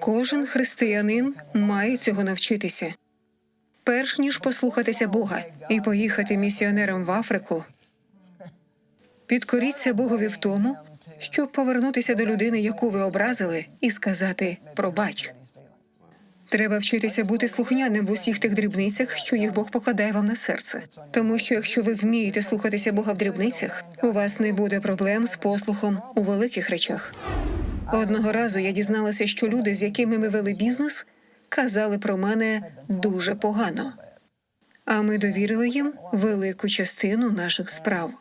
Кожен християнин має цього навчитися. Перш ніж послухатися Бога і поїхати місіонером в Африку, підкоріться Богові в тому, щоб повернутися до людини, яку ви образили, і сказати пробач. Треба вчитися бути слухняним в усіх тих дрібницях, що їх Бог покладає вам на серце. Тому що якщо ви вмієте слухатися Бога в дрібницях, у вас не буде проблем з послухом у великих речах. Одного разу я дізналася, що люди, з якими ми вели бізнес, казали про мене дуже погано. А ми довірили їм велику частину наших справ.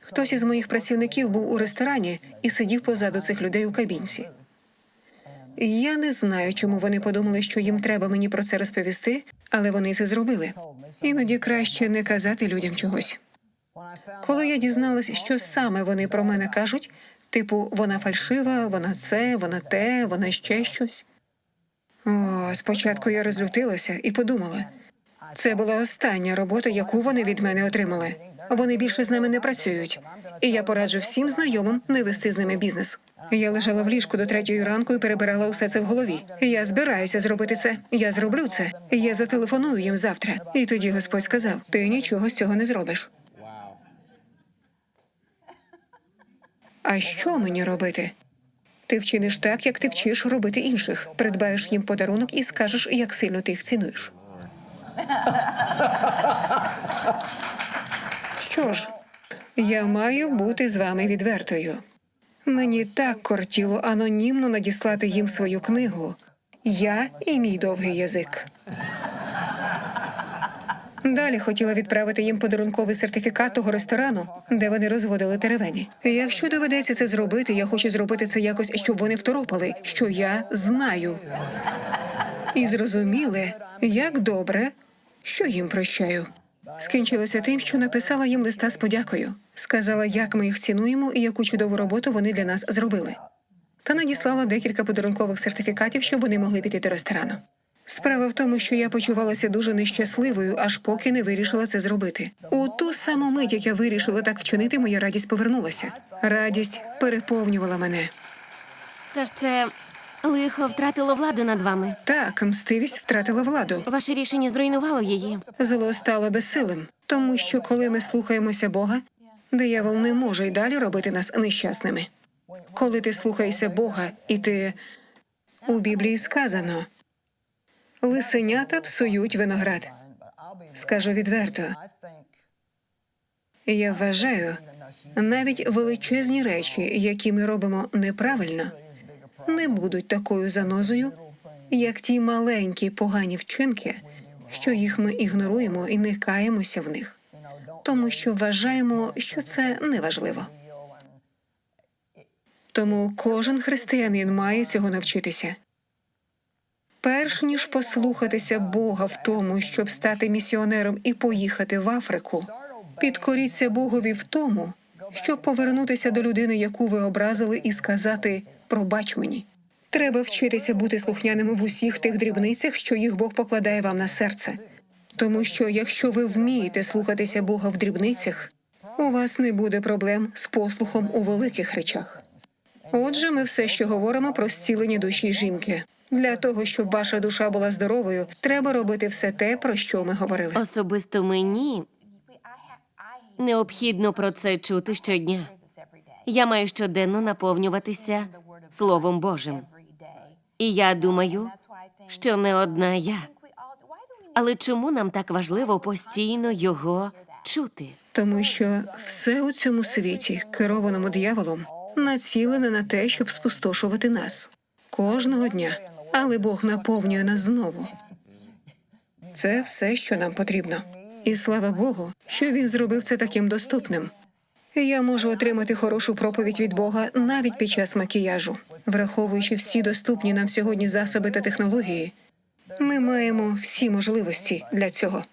Хтось із моїх працівників був у ресторані і сидів позаду цих людей у кабінці. Я не знаю, чому вони подумали, що їм треба мені про це розповісти, але вони це зробили. Іноді краще не казати людям чогось. Коли я дізналась, що саме вони про мене кажуть, типу, вона фальшива, вона це, вона те, вона ще щось. О, спочатку я розлютилася і подумала. Це була остання робота, яку вони від мене отримали. Вони більше з нами не працюють, і я пораджу всім знайомим не вести з ними бізнес. Я лежала в ліжку до третьої ранку і перебирала усе це в голові. Я збираюся зробити це. Я зроблю це. Я зателефоную їм завтра. І тоді Господь сказав: ти нічого з цього не зробиш. А що мені робити? Ти вчиниш так, як ти вчиш робити інших. Придбаєш їм подарунок і скажеш, як сильно ти їх цінуєш. Що ж, я маю бути з вами відвертою. Мені так кортіло анонімно надіслати їм свою книгу. Я і мій довгий язик. Далі хотіла відправити їм подарунковий сертифікат того ресторану, де вони розводили теревені. Якщо доведеться це зробити, я хочу зробити це якось, щоб вони второпали, що я знаю. І зрозуміли, як добре, що їм прощаю. Скінчилося тим, що написала їм листа з подякою, сказала, як ми їх цінуємо і яку чудову роботу вони для нас зробили. Та надіслала декілька подарункових сертифікатів, щоб вони могли піти до ресторану. Справа в тому, що я почувалася дуже нещасливою, аж поки не вирішила це зробити. У ту саму мить, як я вирішила так вчинити, моя радість повернулася. Радість переповнювала мене. Тож це лихо втратило владу над вами. Так, мстивість втратила владу. Ваше рішення зруйнувало її. Зло стало безсилим, тому що коли ми слухаємося Бога, диявол не може й далі робити нас нещасними. Коли ти слухаєшся Бога, і ти у Біблії сказано лисенята псують виноград. Скажу відверто, я вважаю, навіть величезні речі, які ми робимо неправильно, не будуть такою занозою, як ті маленькі погані вчинки, що їх ми ігноруємо і не каємося в них, тому що вважаємо, що це неважливо. Тому кожен християнин має цього навчитися. Перш ніж послухатися Бога в тому, щоб стати місіонером і поїхати в Африку, підкоріться Богові в тому, щоб повернутися до людини, яку ви образили, і сказати пробач мені. Треба вчитися бути слухняними в усіх тих дрібницях, що їх Бог покладає вам на серце. Тому що якщо ви вмієте слухатися Бога в дрібницях, у вас не буде проблем з послухом у великих речах. Отже, ми все, що говоримо про зцілення душі жінки. Для того, щоб ваша душа була здоровою, треба робити все те, про що ми говорили. Особисто мені необхідно про це чути щодня. Я маю щоденно наповнюватися Словом Божим. І я думаю, що не одна я. Але чому нам так важливо постійно його чути? Тому що все у цьому світі, керованому дияволом, націлене на те, щоб спустошувати нас кожного дня. Але Бог наповнює нас знову. Це все, що нам потрібно. І слава Богу, що він зробив це таким доступним. Я можу отримати хорошу проповідь від Бога навіть під час макіяжу, враховуючи всі доступні нам сьогодні засоби та технології. Ми маємо всі можливості для цього.